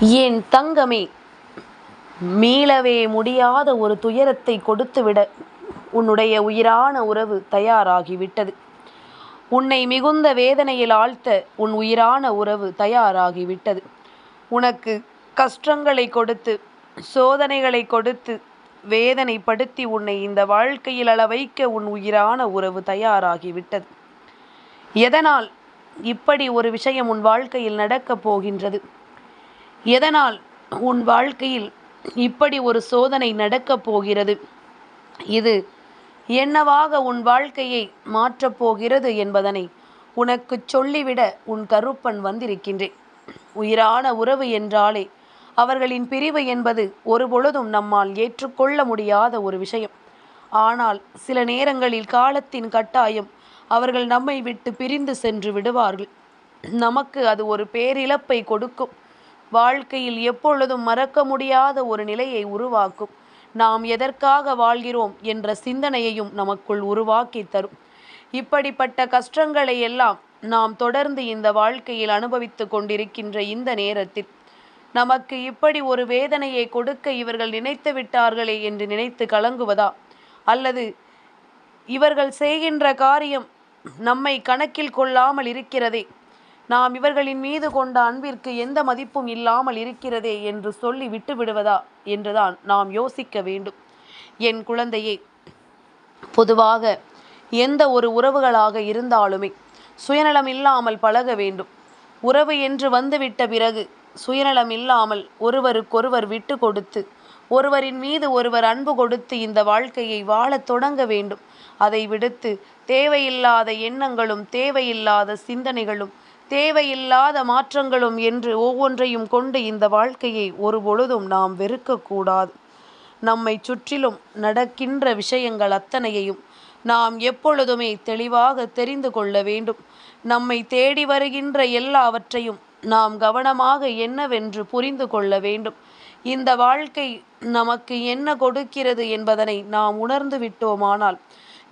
என் தங்கமே மீளவே முடியாத ஒரு துயரத்தை கொடுத்துவிட உன்னுடைய உயிரான உறவு தயாராகிவிட்டது. உன்னை மிகுந்த வேதனையில் ஆழ்த்த உன் உயிரான உறவு தயாராகிவிட்டது. உனக்கு கஷ்டங்களை கொடுத்து சோதனைகளை கொடுத்து வேதனைப்படுத்தி உன்னை இந்த வாழ்க்கையில் அளவைக்க உன் உயிரான உறவு தயாராகிவிட்டது. எதனால் இப்படி ஒரு விஷயம் உன் வாழ்க்கையில் நடக்கப் போகின்றது? எதனால் உன் வாழ்க்கையில் இப்படி ஒரு சோதனை நடக்கப் போகிறது? இது என்னவாக உன் வாழ்க்கையை மாற்றப் போகிறது என்பதனை உனக்கு சொல்லிவிட உன் கருப்பன் வந்திருக்கின்றேன். உயிரான உறவு என்றாலே அவர்களின் பிரிவு என்பது ஒருபொழுதும் நம்மால் ஏற்றுக்கொள்ள முடியாத ஒரு விஷயம். ஆனால் சில நேரங்களில் காலத்தின் கட்டாயம் அவர்கள் நம்மை விட்டு பிரிந்து சென்று விடுவார்கள். நமக்கு அது ஒரு பேரிழப்பை கொடுக்கும். வாழ்க்கையில் எப்பொழுதும் மறக்க முடியாத ஒரு நிலையை உருவாக்கும். நாம் எதற்காக வாழ்கிறோம் என்ற சிந்தனையையும் நமக்குள் உருவாக்கி தரும். இப்படிப்பட்ட கஷ்டங்களை எல்லாம் நாம் தொடர்ந்து இந்த வாழ்க்கையில் அனுபவித்து கொண்டிருக்கின்ற இந்த நேரத்தில் நமக்கு இப்படி ஒரு வேதனையை கொடுக்க இவர்கள் நினைத்து விட்டார்களே என்று நினைத்து கலங்குவதா? அல்லது இவர்கள் செய்கின்ற காரியம் நம்மை கணக்கில் கொள்ளாமல் இருக்கிறதே? நாம் இவர்களின் மீது கொண்ட அன்பிற்கு எந்த மதிப்பும் இல்லாமல் இருக்கிறதே என்று சொல்லி விட்டு விடுவதா என்றுதான் நாம் யோசிக்க வேண்டும். என் குழந்தையே பொதுவாக எந்த ஒரு உறவுகளாக இருந்தாலுமே சுயநலம் இல்லாமல் பழக வேண்டும். உறவு என்று வந்துவிட்ட பிறகு சுயநலம் இல்லாமல் ஒருவருக்கொருவர் விட்டு கொடுத்து ஒருவரின் மீது ஒருவர் அன்பு கொடுத்து இந்த வாழ்க்கையை வாழத் தொடங்க வேண்டும். அதை விடுத்து தேவையில்லாத எண்ணங்களும் தேவையில்லாத சிந்தனைகளும் தேவையில்லாத மாற்றங்களும் என்று ஒவ்வொன்றையும் கொண்டு இந்த வாழ்க்கையை ஒரு பொழுதும் நாம் வெறுக்கக்கூடாது நம்மை சுற்றிலும் நடக்கின்ற விஷயங்கள் அத்தனையையும் நாம் எப்பொழுதுமே தெளிவாக தெரிந்து கொள்ள வேண்டும். நம்மை தேடி வருகின்ற எல்லாவற்றையும் நாம் கவனமாக என்னவென்று புரிந்து கொள்ள வேண்டும். இந்த வாழ்க்கை நமக்கு என்ன கொடுக்கிறது என்பதனை நாம் உணர்ந்து விட்டோமானால்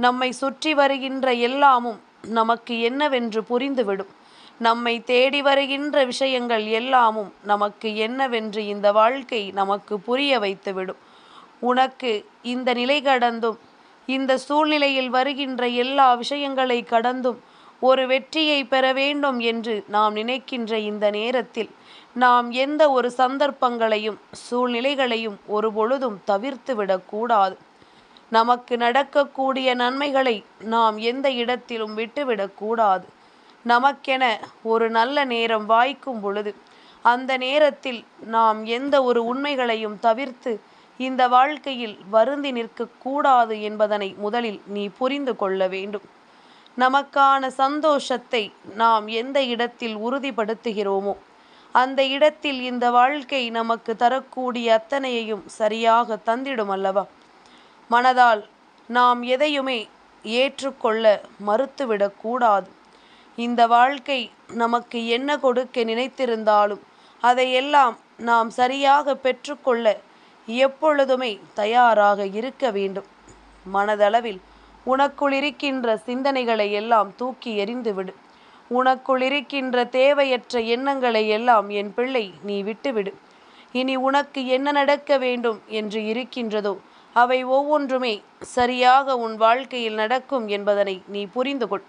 நம்மை சுற்றி வருகின்ற எல்லாமும் நமக்கு என்னவென்று புரிந்துவிடும். நம்மை தேடி வருகின்ற விஷயங்கள் எல்லாமும் நமக்கு என்னவென்று இந்த வாழ்க்கை நமக்கு புரிய வைத்துவிடும். உனக்கு இந்த நிலை கடந்தும் இந்த சூழ்நிலையில் வருகின்ற எல்லா விஷயங்களை கடந்தும் ஒரு வெற்றியை பெற வேண்டும் என்று நாம் நினைக்கின்ற இந்த நேரத்தில் நாம் எந்த ஒரு சந்தர்ப்பங்களையும் சூழ்நிலைகளையும் ஒரு பொழுதும் தவிர்த்து விடக்கூடாது நமக்கு நடக்கக்கூடிய நன்மைகளை நாம் எந்த இடத்திலும் விட்டுவிடக்கூடாது நமக்கென ஒரு நல்ல நேரம் வாய்க்கும் பொழுது அந்த நேரத்தில் நாம் எந்த ஒரு உண்மைகளையும் தவிர்த்து இந்த வாழ்க்கையில் வருந்தி நிற்கக்கூடாது என்பதனை முதலில் நீ புரிந்து கொள்ள வேண்டும். நமக்கான சந்தோஷத்தை நாம் எந்த இடத்தில் உறுதிப்படுத்துகிறோமோ அந்த இடத்தில் இந்த வாழ்க்கை நமக்கு தரக்கூடிய அத்தனையையும் சரியாக தந்திடும் அல்லவா? மனதால் நாம் எதையுமே ஏற்றுக்கொள்ள மறுத்துவிடக்கூடாது இந்த வாழ்க்கை நமக்கு என்ன கொடுக்க நினைத்திருந்தாலும் அதையெல்லாம் நாம் சரியாக பெற்றுக்கொள்ள எப்பொழுதுமே தயாராக இருக்க வேண்டும். மனதளவில் உனக்குள் இருக்கின்ற சிந்தனைகளை எல்லாம் தூக்கி எறிந்துவிடு. உனக்குள் இருக்கின்ற தேவையற்ற எண்ணங்களை எல்லாம் என் பிள்ளை நீ விட்டுவிடு. இனி உனக்கு என்ன நடக்க வேண்டும் என்று இருக்கின்றதோ அவை ஒவ்வொன்றுமே சரியாக உன் வாழ்க்கையில் நடக்கும் என்பதனை நீ புரிந்து கொள்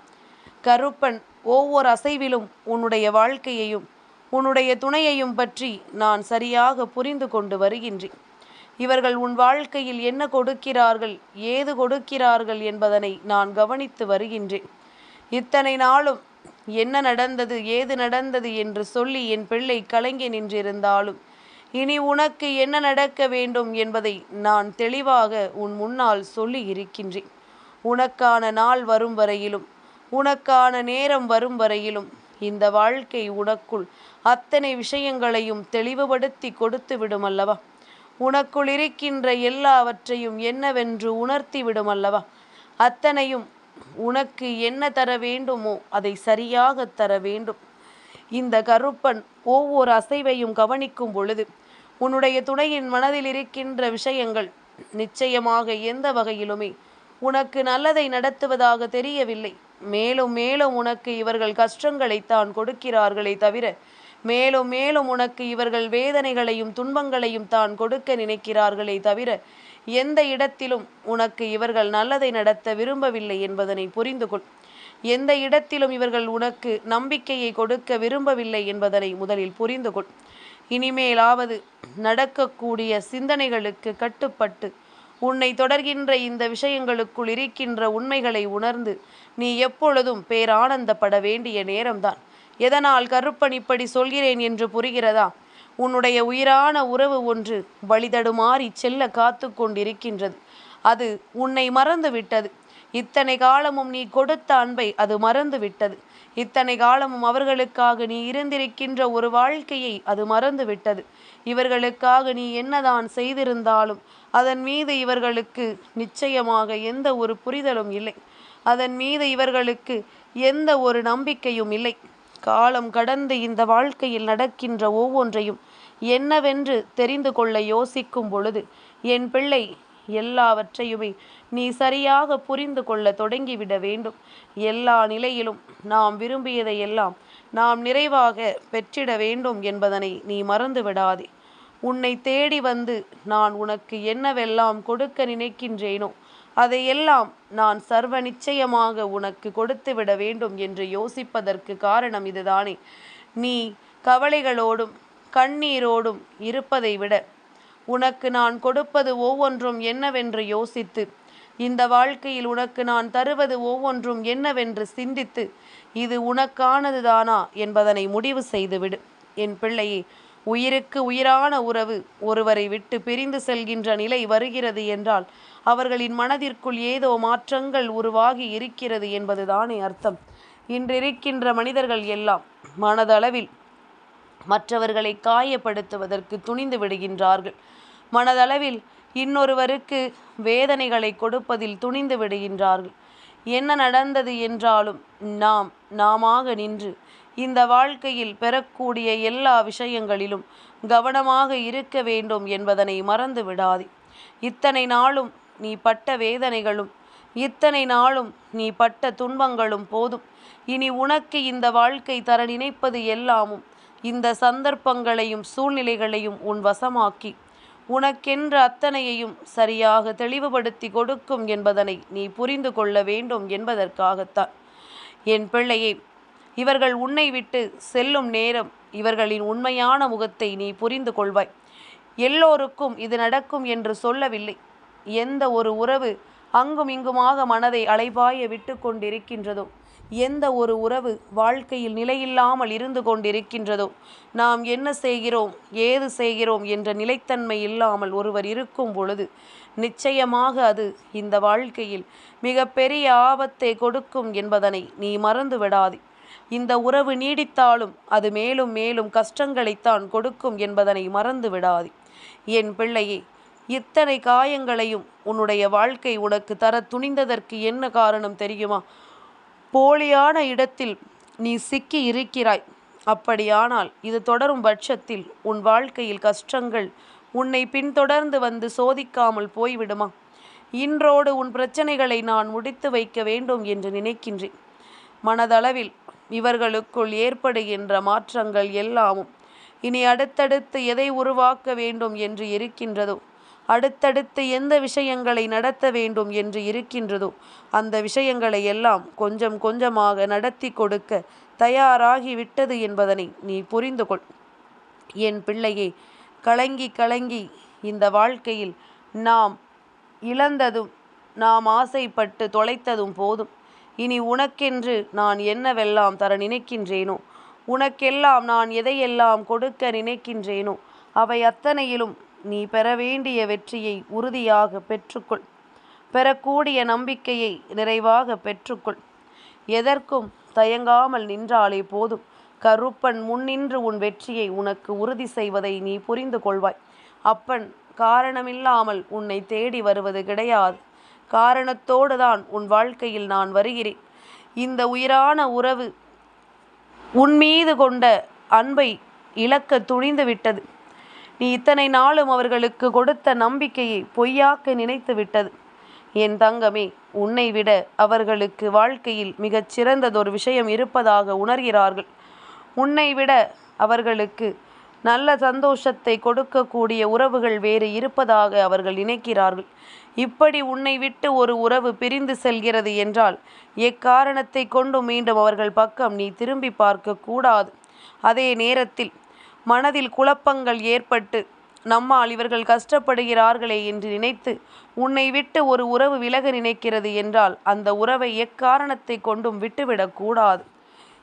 கருப்பன் ஒவ்வொரு அசைவிலும் உன்னுடைய வாழ்க்கையையும் உன்னுடைய துணையையும் பற்றி நான் சரியாக புரிந்து கொண்டு வருகின்றேன். இவர்கள் உன் வாழ்க்கையில் என்ன கொடுக்கிறார்கள் ஏது கொடுக்கிறார்கள் என்பதனை நான் கவனித்து வருகின்றேன். இத்தனை நாளும் என்ன நடந்தது ஏது நடந்தது என்று சொல்லி என் பிள்ளை கலங்கி நின்றிருந்தாலும் இனி உனக்கு என்ன நடக்க வேண்டும் என்பதை நான் தெளிவாக உன் முன்னால் சொல்லி இருக்கின்றேன். உனக்கான நாள் வரும் வரையிலும் உனக்கான நேரம் வரும் வரையிலும் இந்த வாழ்க்கை உனக்குள் அத்தனை விஷயங்களையும் தெளிவுபடுத்தி கொடுத்து விடும் அல்லவா உனக்குள் இருக்கின்ற எல்லாவற்றையும் என்னவென்று உணர்த்தி விடும் அல்லவா அத்தனையும் உனக்கு என்ன தர வேண்டுமோ அதை சரியாக தர வேண்டும். இந்த கருப்பன் ஒவ்வொரு அசைவையும் கவனிக்கும் பொழுது உன்னுடைய துணையின் மனதில் இருக்கின்ற விஷயங்கள் நிச்சயமாக எந்த வகையிலுமே உனக்கு நல்லதை நடத்துவதாக தெரியவில்லை. மேலும் மேலும் உனக்கு இவர்கள் கஷ்டங்களைத்தான் கொடுக்கிறார்களே தவிர மேலும் மேலும் உனக்கு இவர்கள் வேதனைகளையும் துன்பங்களையும் தான் கொடுக்க நினைக்கிறார்களே தவிர எந்த இடத்திலும் உனக்கு இவர்கள் நல்லதை நடத்த விரும்பவில்லை என்பதனை புரிந்து கொள். எந்த இடத்திலும் இவர்கள் உனக்கு நம்பிக்கையை கொடுக்க விரும்பவில்லை என்பதனை முதலில் புரிந்து கொள். இனிமேலாவது நடக்கக்கூடிய சிந்தனைகளுக்கு கட்டுப்பட்டு உன்னை தொடர்கின்ற இந்த விஷயங்களுக்குள் இருக்கின்ற உண்மைகளை உணர்ந்து நீ எப்பொழுதும் பேரானந்தப்பட வேண்டிய நேரம்தான். எதனால் கருப்பன் இப்படி சொல்கிறேன் என்று புரிகிறதா? உன்னுடைய உயிரான உறவு ஒன்று வழிதடுமாறி செல்ல காத்து கொண்டிருக்கின்றது. அது உன்னை மறந்து விட்டது இத்தனை காலமும் நீ கொடுத்த அன்பை அது மறந்து விட்டது இத்தனை காலமும் அவர்களுக்காக நீ இருந்திருக்கின்ற ஒரு வாழ்க்கையை அது மறந்து விட்டது இவர்களுக்காக நீ என்னதான் செய்திருந்தாலும் அதன் மீது இவர்களுக்கு நிச்சயமாக எந்த ஒரு புரிதலும் இல்லை. அதன் மீது இவர்களுக்கு எந்த ஒரு நம்பிக்கையும் இல்லை. காலம் கடந்து இந்த வாழ்க்கையில் நடக்கின்ற ஒவ்வொன்றையும் என்னவென்று தெரிந்து கொள்ள யோசிக்கும் பொழுது என் பிள்ளை எல்லாவற்றையுமே நீ சரியாக புரிந்து கொள்ள தொடங்கிவிட வேண்டும். எல்லா நிலையிலும் நாம் விரும்பியதை எல்லாம் நாம் நிறைவாக பெற்றிட வேண்டும் என்பதனை நீ மறந்து விடாதே. உன்னை தேடி வந்து நான் உனக்கு என்னவெல்லாம் கொடுக்க நினைக்கின்றேனோ அதையெல்லாம் நான் சர்வ நிச்சயமாக உனக்கு கொடுத்து விட வேண்டும் என்று யோசிப்பதற்கு காரணம் இதுதானே. நீ கவலைகளோடும் கண்ணீரோடும் இருப்பதை விட உனக்கு நான் கொடுப்பது ஒவ்வொன்றும் என்னவென்று யோசித்து. இந்த வாழ்க்கையில் உனக்கு நான் தருவது ஒவ்வொன்றும் என்னவென்று சிந்தித்து இது உனக்கானதுதானா என்பதனை முடிவு செய்துவிடு. என் பிள்ளையே உயிருக்கு உயிரான உறவு ஒருவரை விட்டு பிரிந்து செல்கின்ற நிலை வருகிறது என்றால் அவர்களின் மனதிற்குள் ஏதோ மாற்றங்கள் உருவாகி இருக்கிறது என்பதுதானே அர்த்தம். இன்றிருக்கின்ற மனிதர்கள் எல்லாம் மனதளவில் மற்றவர்களை காயப்படுத்துவதற்கு துணிந்து விடுகின்றார்கள். மனதளவில் இன்னொருவருக்கு வேதனைகளை கொடுப்பதில் துணிந்து விடுகின்றார்கள். என்ன நடந்தது என்றாலும் நாம் நாமாக நின்று இந்த வாழ்க்கையில் பெறக்கூடிய எல்லா விஷயங்களிலும் கவனமாக இருக்க வேண்டும் என்பதனை மறந்து விடாதே. இத்தனை நாளும் நீ பட்ட வேதனைகளும் இத்தனை நாளும் நீ பட்ட துன்பங்களும் போதும். இனி உனக்கு இந்த வாழ்க்கை தர நினைப்பது எல்லாமும் இந்த சந்தர்ப்பங்களையும் சூழ்நிலைகளையும் உன் வசமாக்கி. உனக்கென்ற அத்தனையையும் சரியாக தெளிவுபடுத்தி கொடுக்கும் என்பதனை நீ புரிந்து கொள்ள வேண்டும் என்பதற்காகத்தான். என் பிள்ளையே இவர்கள் உன்னை விட்டு செல்லும் நேரம் இவர்களின் உண்மையான முகத்தை நீ புரிந்து கொள்வாய். எல்லோருக்கும் இது நடக்கும் என்று சொல்லவில்லை. எந்த ஒரு உறவு அங்கும் இங்குமாக மனதை அலைபாய விட்டு கொண்டிருக்கின்றதோ எந்த ஒரு உறவு வாழ்க்கையில் நிலையில்லாமல் இருந்து கொண்டிருக்கின்றதோ நாம் என்ன செய்கிறோம் ஏது செய்கிறோம் என்ற நிலைத்தன்மை இல்லாமல் ஒருவர் இருக்கும் பொழுது நிச்சயமாக அது இந்த வாழ்க்கையில் மிக பெரிய ஆபத்தை கொடுக்கும் என்பதனை நீ மறந்து விடாதே. இந்த உறவு நீடித்தாலும் அது மேலும் மேலும் கஷ்டங்களைத்தான் கொடுக்கும் என்பதனை மறந்து விடாதே. என் பிள்ளையே இத்தனை காயங்களையும் உன்னுடைய வாழ்க்கை உனக்கு தர துணிந்ததற்கு என்ன காரணம் தெரியுமா? போலியான இடத்தில் நீ சிக்கி இருக்கிறாய். அப்படியானால் இது தொடரும் பட்சத்தில் உன் வாழ்க்கையில் கஷ்டங்கள் உன்னை பின்தொடர்ந்து வந்து சோதிக்காமல் போய்விடுமா? இன்றோடு உன் பிரச்சனைகளை நான் முடித்து வைக்க வேண்டும் என்று நினைக்கின்றேன். மனதளவில் இவர்களுக்குள் ஏற்படுகின்ற மாற்றங்கள் எல்லாமும் இனி அடுத்தடுத்து எதை உருவாக்க வேண்டும் என்று இருக்கின்றதோ? அடுத்தடுத்து எந்த விஷயங்களை நடத்த வேண்டும் என்று இருக்கின்றதோ அந்த விஷயங்களை எல்லாம் கொஞ்சம் கொஞ்சமாக நடத்தி கொடுக்க தயாராகி விட்டது என்பதனை நீ புரிந்து கொள். என் பிள்ளையே கலங்கி கலங்கி இந்த வாழ்க்கையில் நாம் இழந்ததும் நாம் ஆசைப்பட்டு தொலைத்ததும் போதும். இனி உனக்கென்று நான் என்னவெல்லாம் தர நினைக்கின்றேனோ உனக்கெல்லாம் நான் எதையெல்லாம் கொடுக்க நினைக்கின்றேனோ அவை அத்தனையிலும் நீ பெற வேண்டிய வெற்றியை உறுதியாக பெற்றுக்கொள். பெறக்கூடிய நம்பிக்கையை நிறைவாக பெற்றுக்கொள். எதற்கும் தயங்காமல் நின்றாலே போதும். கருப்பன் முன்னின்று உன் வெற்றியை உனக்கு உறுதி செய்வதை நீ புரிந்து கொள்வாய். அப்பன் காரணமில்லாமல் உன்னை தேடி வருவது கிடையாது. காரணத்தோடு தான் உன் வாழ்க்கையில் நான் வருகிறேன். இந்த உயிரான உறவு உன் மீது கொண்ட அன்பை இழக்க துணிந்து விட்டது நீ இத்தனை நாளும் அவர்களுக்கு கொடுத்த நம்பிக்கையை பொய்யாக்க நினைத்து விட்டது. என் தங்கமே உன்னை விட அவர்களுக்கு வாழ்க்கையில் மிகச் சிறந்ததொரு விஷயம் இருப்பதாக உணர்கிறார்கள். உன்னை விட அவர்களுக்கு நல்ல சந்தோஷத்தை கொடுக்கக்கூடிய உறவுகள் வேறு இருப்பதாக அவர்கள் நினைக்கிறார்கள். இப்படி உன்னை விட்டு ஒரு உறவு பிரிந்து செல்கிறது என்றால் எக்காரணத்தை கொண்டு மீண்டும் அவர்கள் பக்கம் நீ திரும்பி பார்க்க கூடாது. அதே நேரத்தில் மனதில் குழப்பங்கள் ஏற்பட்டு நம்மால் இவர்கள் கஷ்டப்படுகிறார்களே என்று நினைத்து உன்னை விட்டு ஒரு உறவு விலக நினைக்கிறது என்றால் அந்த உறவை எக்காரணத்தை கொண்டும் விட்டுவிடக்கூடாது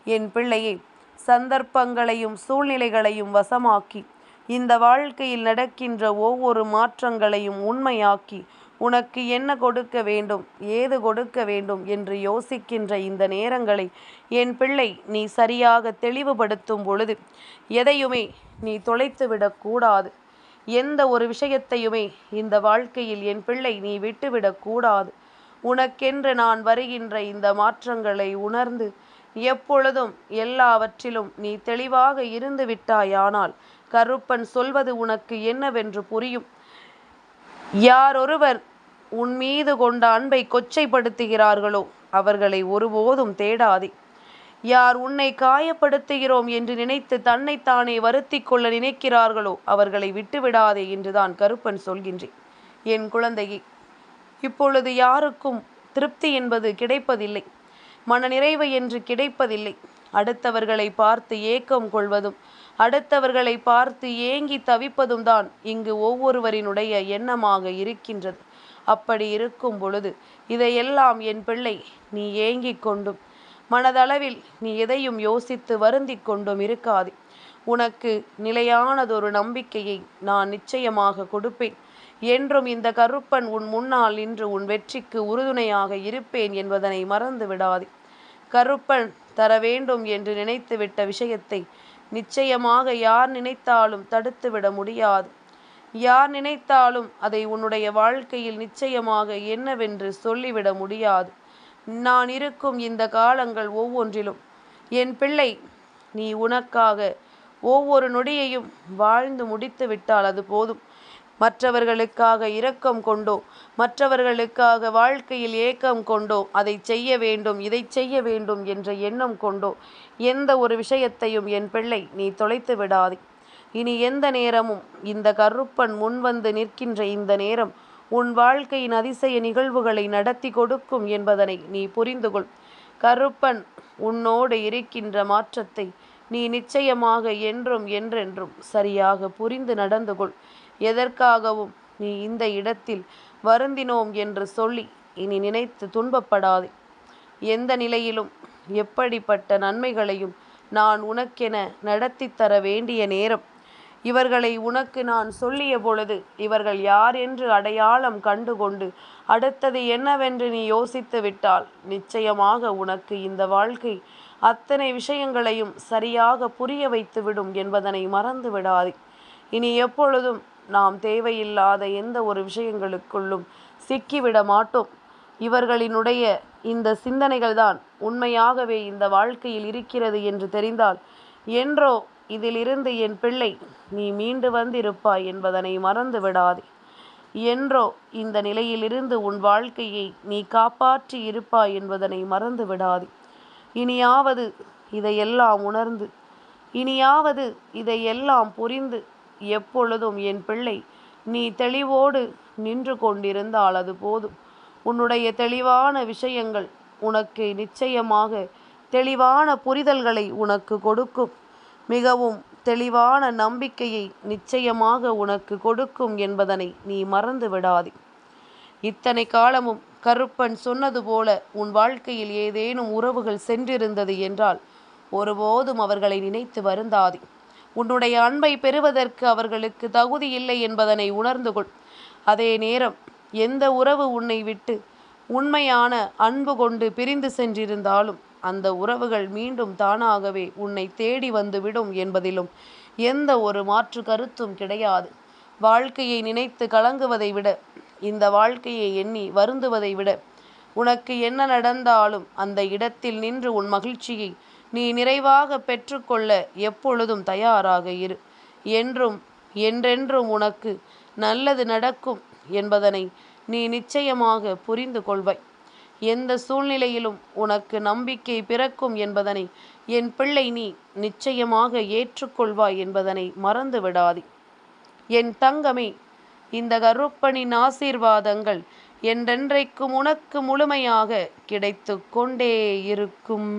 என் பிள்ளையை சந்தர்ப்பங்களையும் சூழ்நிலைகளையும் வசமாக்கி இந்த வாழ்க்கையில் நடக்கின்ற ஒவ்வொரு மாற்றங்களையும் உண்மையாக்கி உனக்கு என்ன கொடுக்க வேண்டும்? ஏது கொடுக்க வேண்டும்? என்று யோசிக்கின்ற இந்த நேரங்களை என் பிள்ளை நீ சரியாக தெளிவுபடுத்தும் பொழுது எதையுமே நீ தொலைத்துவிடக்கூடாது எந்த ஒரு விஷயத்தையுமே இந்த வாழ்க்கையில் என் பிள்ளை நீ விட்டுவிடக்கூடாது உனக்கென்று நான் வருகின்ற இந்த மாற்றங்களை உணர்ந்து எப்பொழுதும் எல்லாவற்றிலும் நீ தெளிவாக இருந்து விட்டாயானால் கருப்பன் சொல்வது உனக்கு என்னவென்று புரியும். யாரொருவர் உன் மீது கொண்ட அன்பை கொச்சைப்படுத்துகிறார்களோ அவர்களை ஒருபோதும் தேடாதே. யார் உன்னை காயப்படுத்துகிறோம் என்று நினைத்து தன்னைத்தானே வருத்தி கொள்ள நினைக்கிறார்களோ அவர்களை விட்டுவிடாதே என்றுதான் கருப்பன் சொல்கின்றேன். என் குழந்தையே இப்பொழுது யாருக்கும் திருப்தி என்பது கிடைப்பதில்லை. மனநிறைவு என்று கிடைப்பதில்லை. அடுத்தவர்களை பார்த்து ஏக்கம் கொள்வதும் அடுத்தவர்களை பார்த்து ஏங்கி தவிப்பதும் தான் இங்கு ஒவ்வொருவரினுடைய எண்ணமாக இருக்கின்றது. அப்படி இருக்கும் பொழுது இதையெல்லாம் என் பிள்ளை நீ ஏங்கிக் கொண்டும் மனதளவில் நீ எதையும் யோசித்து வருந்தி கொண்டும் இருக்காதே. உனக்கு நிலையானதொரு நம்பிக்கையை நான் நிச்சயமாக கொடுப்பேன். என்றும் இந்த கருப்பன் உன் முன்னால் நின்று உன் வெற்றிக்கு உறுதுணையாக இருப்பேன் என்பதனை மறந்து விடாதே கருப்பன் தர வேண்டும் என்று நினைத்துவிட்ட விஷயத்தை நிச்சயமாக யார் நினைத்தாலும் தடுத்துவிட முடியாது. யார் நினைத்தாலும் அதை உன்னுடைய வாழ்க்கையில் நிச்சயமாக என்னவென்று சொல்லிவிட முடியாது. நான் இருக்கும் இந்த காலங்கள் ஒவ்வொன்றிலும் என் பிள்ளை நீ உனக்காக ஒவ்வொரு நொடியையும் வாழ்ந்து முடித்து விட்டால் அது போதும். மற்றவர்களுக்காக இரக்கம் கொண்டோ மற்றவர்களுக்காக வாழ்க்கையில் ஏக்கம் கொண்டோ அதை செய்ய வேண்டும் இதை செய்ய வேண்டும் என்ற எண்ணம் கொண்டோ எந்த ஒரு விஷயத்தையும் என் பிள்ளை நீ தொலைத்து விடாதே. இனி எந்த நேரமும் இந்த கருப்பன் முன்வந்து நிற்கின்ற இந்த நேரம் உன் வாழ்க்கையின் அதிசய நிகழ்வுகளை நடத்தி கொடுக்கும் என்பதனை நீ புரிந்து கொள். கருப்பன் உன்னோடு இருக்கின்ற மாற்றத்தை நீ நிச்சயமாக என்றும் என்றென்றும் சரியாக புரிந்து நடந்து கொள். எதற்காகவும் நீ இந்த இடத்தில் வருந்தினோம் என்று சொல்லி இனி நினைத்து துன்பப்படாதே. எந்த நிலையிலும் எப்படிப்பட்ட நன்மைகளையும் நான் உனக்கென நடத்தி தர வேண்டிய நேரம். இவர்களை உனக்கு நான் சொல்லிய பொழுது இவர்கள் யார் என்று அடையாளம் கண்டுகொண்டு அடுத்தது என்னவென்று நீ யோசித்து விட்டால் நிச்சயமாக உனக்கு இந்த வாழ்க்கை அத்தனை விஷயங்களையும் சரியாக புரிய வைத்துவிடும் என்பதனை மறந்து விடாதே இனி எப்பொழுதும் நாம் தேவையில்லாத எந்த ஒரு விஷயங்களுக்குள்ளும் சிக்கிவிட மாட்டோம். இவர்களினுடைய இந்த சிந்தனைகள் தான் உண்மையாகவே இந்த வாழ்க்கையில் இருக்கிறது என்று தெரிந்தால் என்றோ இதிலிருந்து என் பிள்ளை நீ மீண்டு வந்திருப்பாய் என்பதனை மறந்து விடாதே. என்றோ இந்த நிலையிலிருந்து உன் வாழ்க்கையை நீ காப்பாற்றி இருப்பாய் என்பதனை மறந்து விடாதே. இனியாவது இதையெல்லாம் உணர்ந்து இனியாவது இதையெல்லாம் புரிந்து எப்பொழுதும் என் பிள்ளை நீ தெளிவோடு நின்று கொண்டிருந்தால் அது போதும். உன்னுடைய தெளிவான விஷயங்கள் உனக்கு நிச்சயமாக தெளிவான புரிதல்களை உனக்கு கொடுக்கும். மிகவும் தெளிவான நம்பிக்கையை நிச்சயமாக உனக்கு கொடுக்கும் என்பதனை நீ மறந்து விடாதே. இத்தனை காலமும் கருப்பன் சொன்னது போல உன் வாழ்க்கையில் ஏதேனும் உறவுகள் சென்றிருந்தது என்றால் ஒருபோதும் அவர்களை நினைத்து வருந்தாதே. உன்னுடைய அன்பை பெறுவதற்கு அவர்களுக்கு தகுதி இல்லை என்பதனை உணர்ந்து கொள். அதே நேரம் எந்த உறவு உன்னை விட்டு உண்மையான அன்பு கொண்டு பிரிந்து சென்றிருந்தாலும் அந்த உறவுகள் மீண்டும் தானாகவே உன்னை தேடி வந்துவிடும் என்பதிலும் எந்த ஒரு மாற்று கருத்தும் கிடையாது. வாழ்க்கையை நினைத்து கலங்குவதை விட இந்த வாழ்க்கையை எண்ணி வருந்துவதை விட உனக்கு என்ன நடந்தாலும் அந்த இடத்தில் நின்று உன் மகிழ்ச்சியை நீ நிறைவாக பெற்றுக்கொள்ள எப்பொழுதும் தயாராக இரு. என்றும் என்றென்றும் உனக்கு நல்லது நடக்கும் என்பதனை நீ நிச்சயமாக புரிந்து கொள்வாய். எந்த சூழ்நிலையிலும் உனக்கு நம்பிக்கை பிறக்கும் என்பதனை என் பிள்ளை நீ நிச்சயமாக ஏற்றுக்கொள்வாய் என்பதனை மறந்து விடாதே. என் தங்கமே இந்த கருப்பனின் ஆசீர்வாதங்கள் என்றென்றைக்கும் உனக்கு முழுமையாக கிடைத்து கொண்டே இருக்கும்.